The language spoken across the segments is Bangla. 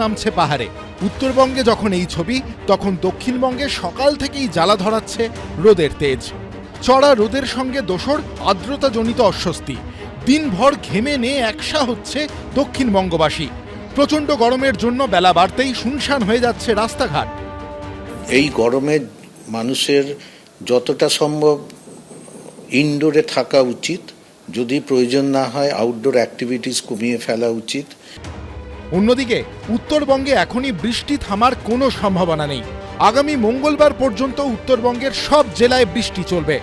নামছে পাহাড়ে। উত্তরবঙ্গে যখন এই ছবি, তখন দক্ষিণবঙ্গে সকাল থেকেই জ্বালা ধরাচ্ছে রোদের তেজ। চড়া রোদের সঙ্গে দোসর আর্দ্রতাজনিত অস্বস্তি। দিনভর ঘেমে নিয়ে একসা হচ্ছে দক্ষিণবঙ্গবাসী। প্রচণ্ড গরমের জন্য বেলা বাড়তেই শুনশান হয়ে যাচ্ছে রাস্তাঘাট। এই গরমে মানুষের যতটা সম্ভব ইনডোরে থাকা উচিত। যদি প্রয়োজন না হয় আউটডোর অ্যাক্টিভিটিস কমিয়ে ফেলা উচিত। অন্যদিকে, উত্তরবঙ্গে এখনই বৃষ্টি থামার কোনো সম্ভাবনা নেই। আগামী মঙ্গলবার পর্যন্ত উত্তরবঙ্গের সব জেলায় বৃষ্টি চলবে।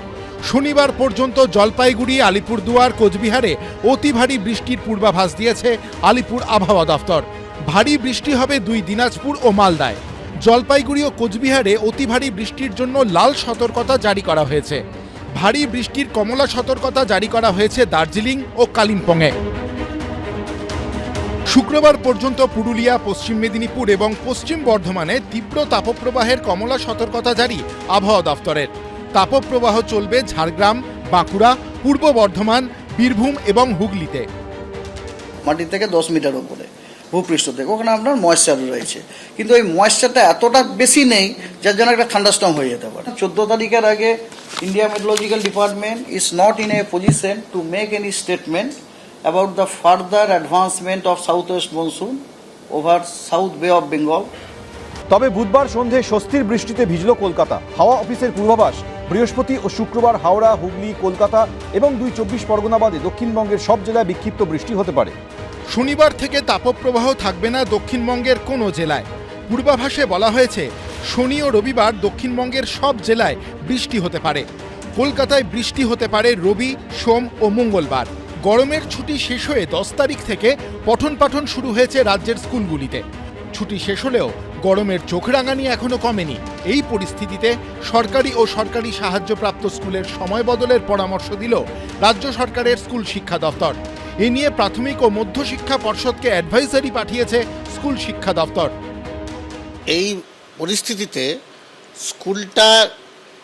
শনিবার পর্যন্ত জলপাইগুড়ি, আলিপুরদুয়ার, কোচবিহারে অতি ভারী বৃষ্টির পূর্বাভাস দিয়েছে আলিপুর আবহাওয়া দফতর। ভারী বৃষ্টি হবে দুই দিনাজপুর ও মালদায়। জলপাইগুড়ি ও কোচবিহারে অতি ভারী বৃষ্টির জন্য লাল সতর্কতা জারি করা হয়েছে। ভারী বৃষ্টির কমলা সতর্কতা জারি করা হয়েছে দার্জিলিং ও কালিম্পংয়ে। শুক্রবার পর্যন্ত পুরুলিয়া, পশ্চিম মেদিনীপুর এবং পশ্চিম বর্ধমানে তীব্র তাপপ্রবাহের কমলা সতর্কতা জারি আবহাওয়া দফতরের। তাপপ্রবাহ চলবে ঝাড়গ্রাম, বাঁকুড়া, পূর্ব বর্ধমান, বীরভূম এবং হুগলিতে। মাটি থেকে দশ মিটার উপরে, ভূপৃষ্ঠ থেকে। ওখানে আপনার ময়েশ্চার রয়েছে। কিন্তু ওই ময়েশ্চারটা এতটা বেশি নেই যার জন্য একটা থান্ডাস্টর্ম হয়ে যেতে পারে। চোদ্দ তারিখের আগে India meteorological department is not in a position to make any statement the further advancement of south west monsoon over south bay of Bengal তবে বুধবার সন্ধে স্বস্তির বৃষ্টিতে ভিজল কলকাতা। হাওয়া অফিসের পূর্বাভাস বৃহস্পতি ও শুক্রবার হাওড়া হুগলি কলকাতা এবং দুই চব্বিশ পরগনা বাদে দক্ষিণবঙ্গের সব জেলায় বিক্ষিপ্ত বৃষ্টি হতে পারে। শনিবার থেকে তাপপ্রবাহ থাকবে না দক্ষিণবঙ্গের কোনো জেলায়। পূর্বাভাসে বলা হয়েছে শনি ও রবিবার দক্ষিণবঙ্গের সব জেলায় বৃষ্টি হতে পারে। কলকাতায় বৃষ্টি হতে পারে রবি সোম ও মঙ্গলবার। গরমের ছুটি শেষ হয়ে দশ তারিখ থেকে পঠন পাঠন শুরু হয়েছে রাজ্যের স্কুলগুলিতে। ছুটি শেষ হলেও গরমের চোখ রাঙানি এখনও কমেনি। এই পরিস্থিতিতে সরকারি ও সরকারি সাহায্যপ্রাপ্ত স্কুলের সময় বদলের পরামর্শ দিল রাজ্য সরকারের স্কুল শিক্ষা দফতর এ নিয়ে প্রাথমিক ও মধ্যশিক্ষা পর্ষদকে অ্যাডভাইজারি পাঠিয়েছে স্কুল শিক্ষা দফতর এই পরিস্থিতিতে স্কুলটা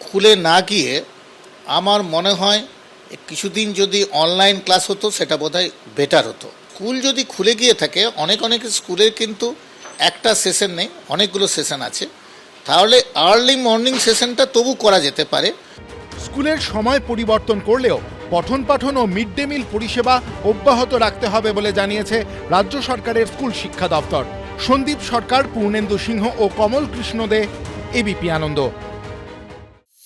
খুলে না গিয়ে আমার মনে হয় কিছুদিন যদি অনলাইন ক্লাস হতো, সেটা বোধহয় বেটার হতো। স্কুল যদি খুলে গিয়ে থাকে, অনেক অনেক স্কুলের কিন্তু একটা সেশন নেই, অনেকগুলো সেশন আছে। তাহলে আর্লি মর্নিং সেশনটা তবু করা যেতে পারে। স্কুলের সময় পরিবর্তন করলেও পঠন পাঠন ও মিড ডে মিল পরিষেবা অব্যাহত রাখতে হবে বলে জানিয়েছে রাজ্য সরকারের স্কুল শিক্ষা দফতর সন্দীপ সরকার, পূর্ণেন্দু সিংহ ও কমল কৃষ্ণ দে এবিপি আনন্দ।